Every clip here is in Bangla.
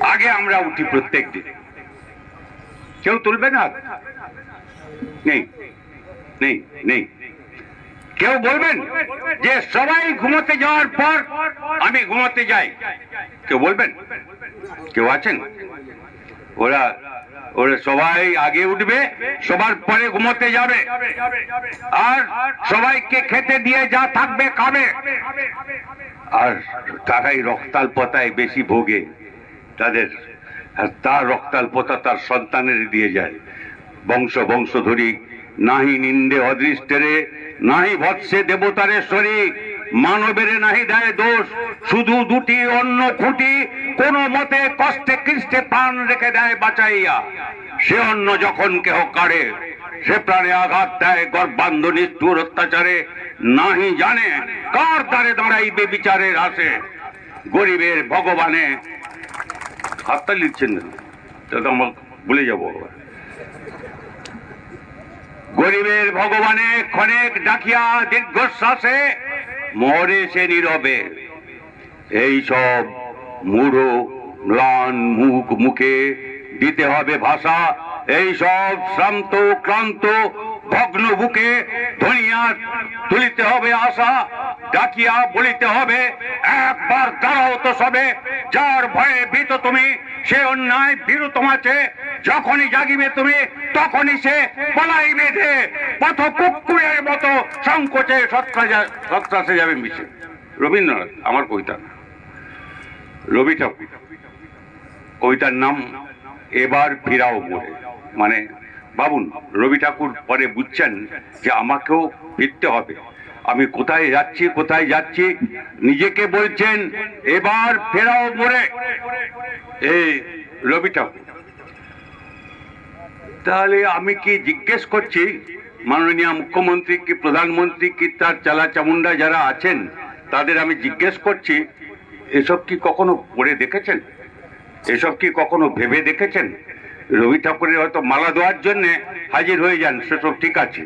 আগে আমরা উঠি প্রত্যেক দিন। কেউ তুলবে না? নেই। নেই নেই। কেউ বলবেন যে সবাই ঘুমোতে যাওয়ার পর আমি ঘুমোতে যাই। কেউ বলবেন? কেউ আছেন? ওরা ওরা সবাই আগে উঠবে, সবার পরে ঘুমোতে যাবে। আর সবাইকে খেতে দিয়ে যা থাকবে, খাবে। আর তারাই রক্তাল্পতায় বেশি ভোগে। তাদের, আর তার রক্তাল্পতা তার সন্তানের দিয়ে যায়। বংশ বংশ ধরি নাহি নিন্দে অদৃষ্টেরে, নাহি ভৎসে দেবতারে শরীর মানবের নাহি দেয় দোষ। শুধু দুটি অন্য খুঁটি, কোন মতে কষ্টে কৃষ্টে প্রাণ রেখে দেয় বাঁচাইয়া। সে অন্য যখন কেহ কাড়ে, সে প্রাণে আঘাত দেয় গর্বান্ধ নিষ্ঠুর অত্যাচারে। নাহি জানে কার দ্বারে দাঁড়াইবে বিচারের আসে। গরিবের ভগবানে হাততালি দিচ্ছেন না। তা আমরা ভুলে যাব। গরিবের ভগবানে ক্ষণেক ডাকিয়া দীর্ঘশ্বাসে মরে সে নীরবে। এই সব মূঢ়, ম্লান মুখ মুখে দিতে হবে ভাষা। এই সব শ্রান্ত, ক্লান্ত, ভগ্ন বুকে ধনিয়া তুলিতে হবে আশা, ডাকিয়া বলিতে হবে, একবার দাঁড়াও তো সবে, যার ভয়ে ভীত তুমি, সে অন্যায় ভীরু তোমাছে, যখনই জাগিবে তুমি, তখনই সে পলাই বেঁধে পথ কুকুরের মতো সংকোচে সত্রাসে যাবে মিশে। রবীন্দ্রনাথ, আমার কবিতা। রবি ঠাকুর, কবিতার নাম এবার ফিরাও মোড়ে মানে ভাবুন রবি ঠাকুর পরে বুঝছেন যে আমাকেও ফিরতে হবে। আমি কোথায় যাচ্ছি কোথায় যাচ্ছি, নিজেকে বলছেন, এবার ফেরাও মোড়ে এই রবি ঠাকুর, তাহলে আমি কি জিজ্ঞেস করছি, মাননীয় মুখ্যমন্ত্রী কি, প্রধানমন্ত্রী কি, তার চালা চামুন্ডা যারা আছেন, তাদের আমি জিজ্ঞেস করছি, এসব কি কখনো পড়ে দেখেছেন? এসব কি কখনো ভেবে দেখেছেন? রবি ঠাকুরের হয়তো মালা দেওয়ার জন্য হাজির হয়ে যান সেসব ঠিক আছে।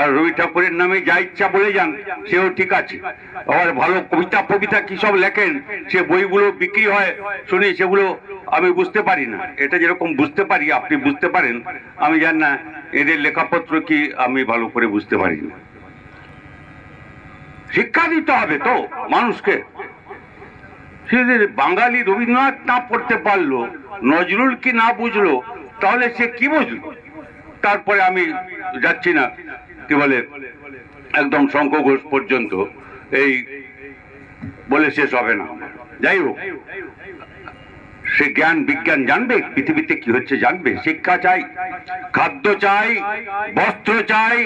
আর রবি ঠাকুরের নামে যা ইচ্ছা বলে যান, সেও ঠিক আছে। আবার ভালো কবিতা ফবিতা কি সব লেখেন, সে বইগুলো বিক্রি হয় শুনি সেগুলো আমি বুঝতে পারি না। এটা যেরকম বুঝতে পারি, আপনি বুঝতে পারেন। আমি জান না, এদের লেখাপত্র কি আমি ভালো করে বুঝতে পারি না। শিক্ষা দিতে হবে তো মানুষকে। সেদের বাঙালি রবীন্দ্রনাথ না পড়তে পারল, নজরুল কি না বুঝলো, তাহলে সে কি বুঝলো? তারপরে আমি যাচ্ছি না, কি বলে, একদম শঙ্খ ঘোষ পর্যন্ত, এই বলে শেষ হবে না যাই হোক, সে জ্ঞান বিজ্ঞান জানবে, পৃথিবীতে কি হচ্ছে জানবে, শিক্ষা চাই, খাদ্য চাই, বস্ত্র চাই,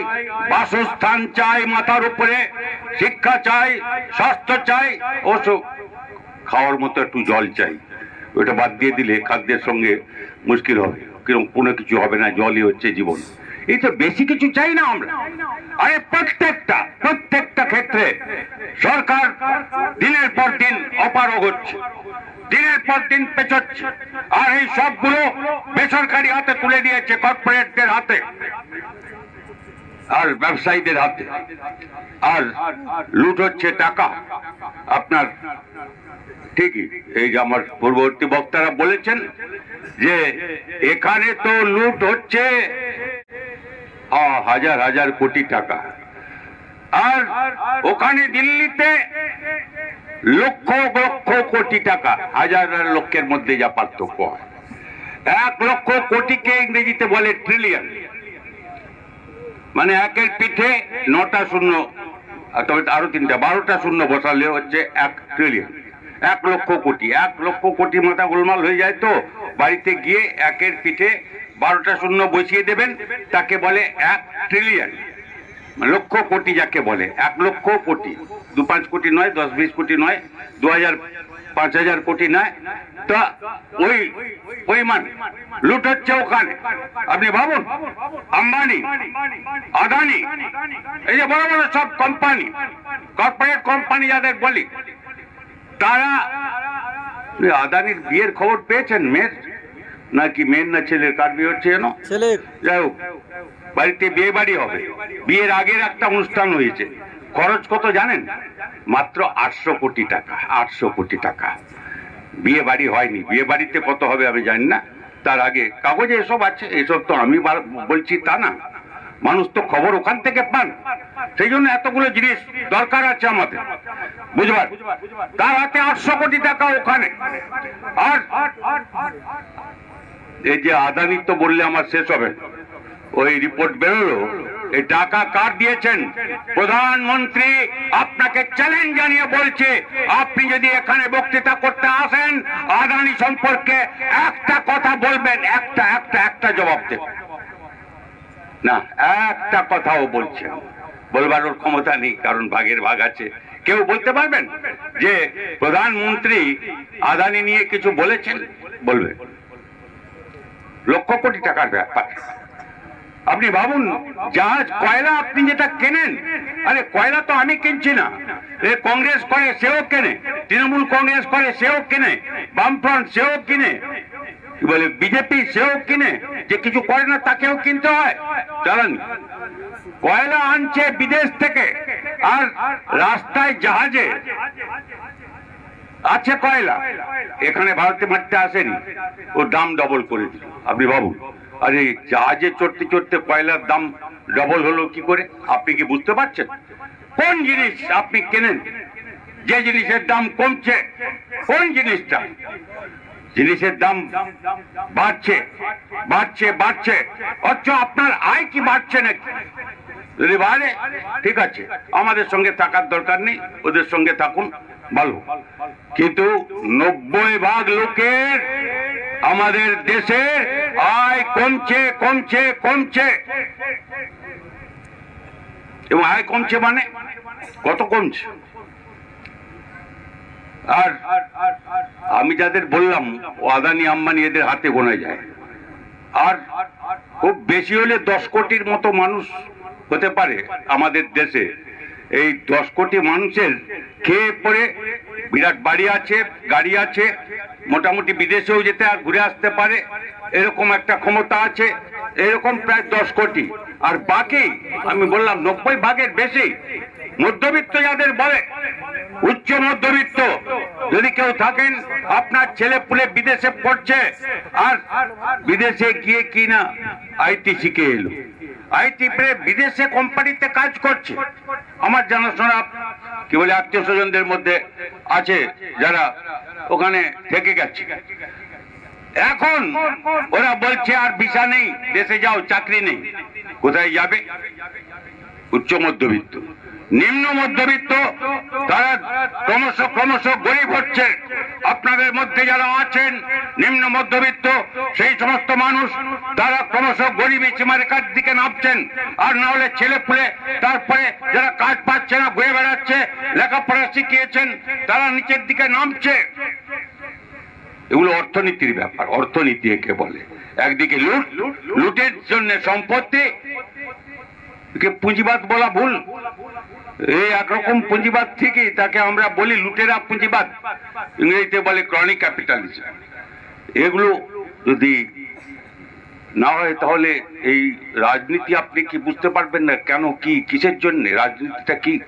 বাসস্থান চাই মাথার উপরে, শিক্ষা চাই, স্বাস্থ্য চাই, ওসব খাওয়ার মতো একটু জল চাই। ওটা বাদ দিয়ে দিলে খাদ্যের সঙ্গে মুশকিল হবে। কীরকম কোনো কিছু হবে না, জলই হচ্ছে জীবন। এই তো বেশি কিছু চাই না আমরা। আরে প্রত্যেকটা প্রত্যেকটা ক্ষেত্রে সরকার দিনের পর দিন অপারগ হচ্ছে। দিনের পর দিন পেছচ্ছে আর এই সবগুলো বেসরকারি হাতে তুলে দিয়েছে কর্পোরেটদের হাতে। আর ব্যবসায়ীদের হাতে। আর লুট হচ্ছে টাকা। আপনার ঠিকই। এই যে আমার পূর্ববর্তী বক্তারা বলেছেন যে এখানে তো লুট হচ্ছে হাজার হাজার কোটি টাকা। আর ওখানে দিল্লিতে লক্ষ লক্ষ কোটি টাকা, হাজার লক্ষের মধ্যে যা পার্থক্য হয়। এক লক্ষ কোটিকে ইংরেজিতে বলে ট্রিলিয়ন মানে একের পিঠে নটা শূন্য তবে আরও তিনটা, বারোটা শূন্য বসালে হচ্ছে এক ট্রিলিয়ন এক লক্ষ কোটি, এক লক্ষ কোটি মাথা গোলমাল হয়ে যায় তো? বাড়িতে গিয়ে একের পিঠে বারোটা শূন্য বসিয়ে দেবেন, তাকে বলে এক ট্রিলিয়ন লক্ষ কোটি যাকে বলে, এক লক্ষ কোটি। দু পাঁচ কোটি নয়, দশ বিশ কোটি নয়, দু হাজার পাঁচ হাজার কোটি নয়। তা ওই পরিমাণ লুট হচ্ছে ওখানে। আপনি ভাবুন, আম্বানি, আদানি, এই যে বড় বড় সব কোম্পানি কর্পোরেট কোম্পানি যাদের বলি তারা আদানির বিয়ের খবর পেয়েছেন মেয়ের? নাকি মেয়ের না ছেলের? কার বিয়ে হচ্ছে যেন? যাই হোক বাড়িতে বিয়ে বাড়ি হবে। বিয়ের আগের একটা অনুষ্ঠান হয়েছে। খরচ কত জানেন? মাত্র আটশো কোটি টাকা আটশো কোটি টাকা। বিয়ে বাড়ি হয়নি। বিয়ে বাড়িতে কত হবে আমি জানি না। তার আগে কাগজে এসব আছে। এসব তো আমি বলছি তা না। মানুষ তো খবর ওখান থেকে পান। সেই জন্য এতগুলো জিনিস দরকার আছে আমাদের। বুঝবার? তার হাতে আটশো কোটি টাকা ওখানে। আর এই যে আদানি তো বললে আমার শেষ হবে। ওই রিপোর্ট বেরোলো। এই টাকা কার দিয়েছেন? প্রধানমন্ত্রী আপনাকে চ্যালেঞ্জ জানিয়ে বলছে, আপনি যদি এখানে বক্তৃতা করতে আসেন, আদানি সম্পর্কে একটা কথা বলবেন, একটা একটা একটা জবাব দেবেন। না, একটা কথাও বলছেন বলবার ওর ক্ষমতা নেই, কারণ ভাগের ভাগ আছে। কেউ বলতে পারবেন যে প্রধানমন্ত্রী আদানি নিয়ে কিছু বলেছেন? বলবে। লক্ষ কোটি টাকার ব্যাপার। আপনি ভাবুন, জাহাজ, কয়লা আপনি যেটা কেনেন, আরে কয়লা তো আমি কিনছি না। কংগ্রেস করে সেও কেনে, তৃণমূল কংগ্রেস করে সেও কেনে, বামফ্রন্ট সেও কিনে বলে, বিজেপি সেও কিনে, যে কিছু করে না তাকেও কিনতে হয়। চালানি, কয়লা আনছে বিদেশ থেকে আর রাস্তায় জাহাজে আছে কয়লা? এখানে ভারতে মারতে আসেনি। ওর দাম ডবল করে দিল। আপনি ভাবুন, আরে জাহাজে চড়তে চড়তে কয়লার দাম ডবল হলো কি করে? আপনি কি বুঝতে পারছেন? কোন জিনিস আপনি কেনেন? যে জিনিসের দাম কমছে, কোন জিনিসটা? জিনিসের দাম বাড়ছে বাড়ছে বাড়ছে। অথচ আপনার আয় কি বাড়ছে নাকি? যদি বাড়ে, ঠিক আছে, আমাদের সঙ্গে থাকার দরকার নেই, ওদের সঙ্গে থাকুন, ভালো। কিন্তু নব্বই ভাগ লোকের আমাদের দেশের আয় কমছে কমছে কমছে। এবং আয় কমছে মানে কত কমছে? আর আমি যাদের বললাম ও আদানি আম্বানি এদের হাতে গোনা যায়। আর খুব বেশি হলে দশ কোটির মতো মানুষ হতে পারে আমাদের দেশে। এই দশ কোটি মানুষের খেয়ে পড়ে বিরাট বাড়ি আছে, গাড়ি আছে, মোটামুটি বিদেশেও যেতে আর ঘুরে আসতে পারে, এরকম একটা ক্ষমতা আছে, এরকম প্রায় দশ কোটি। আর বাকি, আমি বললাম, নব্বই ভাগের বেশি মধ্যবিত্ত যাদের বলে, উচ্চ মধ্যবিত্ত, যদি কেউ থাকেন, আপনার ছেলে পুলে বিদেশে পড়ছে, আর বিদেশে গিয়ে কি না আইটি শিখে এলো। আইটি বিদেশে কোম্পানিতে কাজ করছে। আমার জানাশোনা কি বলে, আত্মীয় স্বজনদের মধ্যে আছে যারা ওখানে থেকে গেছে। এখন ওরা বলছে, আর ভিসা নেই, দেশে যাও, চাকরি নেই। কোথায় যাবে? উচ্চ মধ্যবিত্ত। নিম্ন মধ্যবিত্ত, তারা ক্রমশ ক্রমশ গরিব হচ্ছে। আপনাদের মধ্যে যারা আছেন, নিম্ন মধ্যবিত্ত, সেই সমস্ত মানুষ, তারা ক্রমশ গরিবী সীমারেখার দিকে নামছেন। আর না হলে ছেলে পুলে, তারপরে যারা কাজ পাচ্ছে না, ঘুরে বেড়াচ্ছে, লেখাপড়া শিখিয়েছেন, তারা নিচের দিকে নামছে। এগুলো অর্থনীতির ব্যাপার, অর্থনীতি একে বলে। একদিকে লুট, লুটের জন্য সম্পত্তি পুঁজিবাদ বলা ভুল। এই একরকম পুঁজিবাদ থেকে তাকে আমরা বলি লুটেরা পুঁজিবাদ। ইংরেজিতে বলে ক্রনিক ক্যাপিটালিজম এগুলো যদি না হয় তাহলে এই রাজনীতি আপনি কি বুঝতে পারবেন না? কেন, কি, কিসের জন্য? রাজনীতিটা কি?